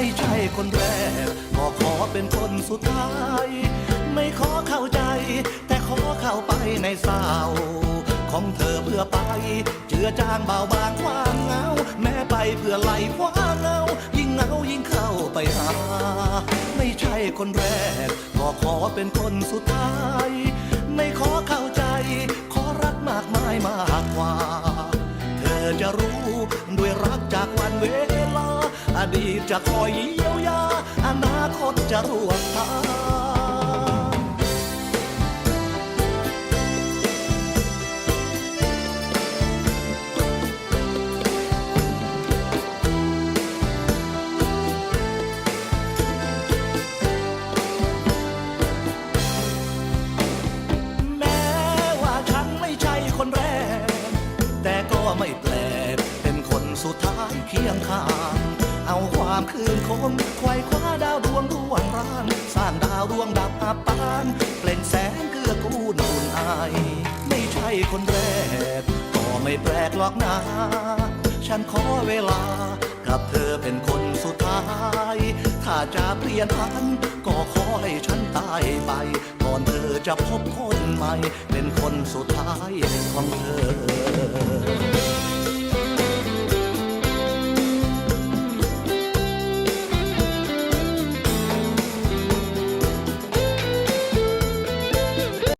ไม่ใช่คนแรก ก็ขอเป็นคนสุดท้าย ไม่ขอเข้าใจ แต่ขอเข้าไปในสาว ของเธอเพื่อไป เจือจางเบาบางความเหงา แม้ไปเพื่อไล่ความเหงา ยิ่งเหงายิ่งเข้าไปหา ไม่ใช่คนแรก ก็ขอเป็นคนสุดท้าย ไม่ขอเข้าใจ ขอรักมากมายมากกว่า เธอจะรู้ด้วยรักจากวันเว อดีตจะคอยเยียวยา อนาคตจะร่วมทางแม้ว่าฉันไม่ใช่คนแรก แต่ก็ไม่แปลกเป็นคนสุดท้ายเคียงข้าง เอาความคืนคมไขว้คว้าดาวดวงดวงร่าง สร้างดาวดวงดับอับปานเปล่งแสงเกื้อกูลอุ่นอาย ไม่ใช่คนแรก ก็ไม่แปลกหรอกนะ ฉันขอเวลา กับเธอเป็นคนสุดท้าย ถ้าจะเปลี่ยนพันก็ขอให้ฉันตายไปก่อนเธอจะพบคนใหม่ เป็นคนสุดท้ายของเธอ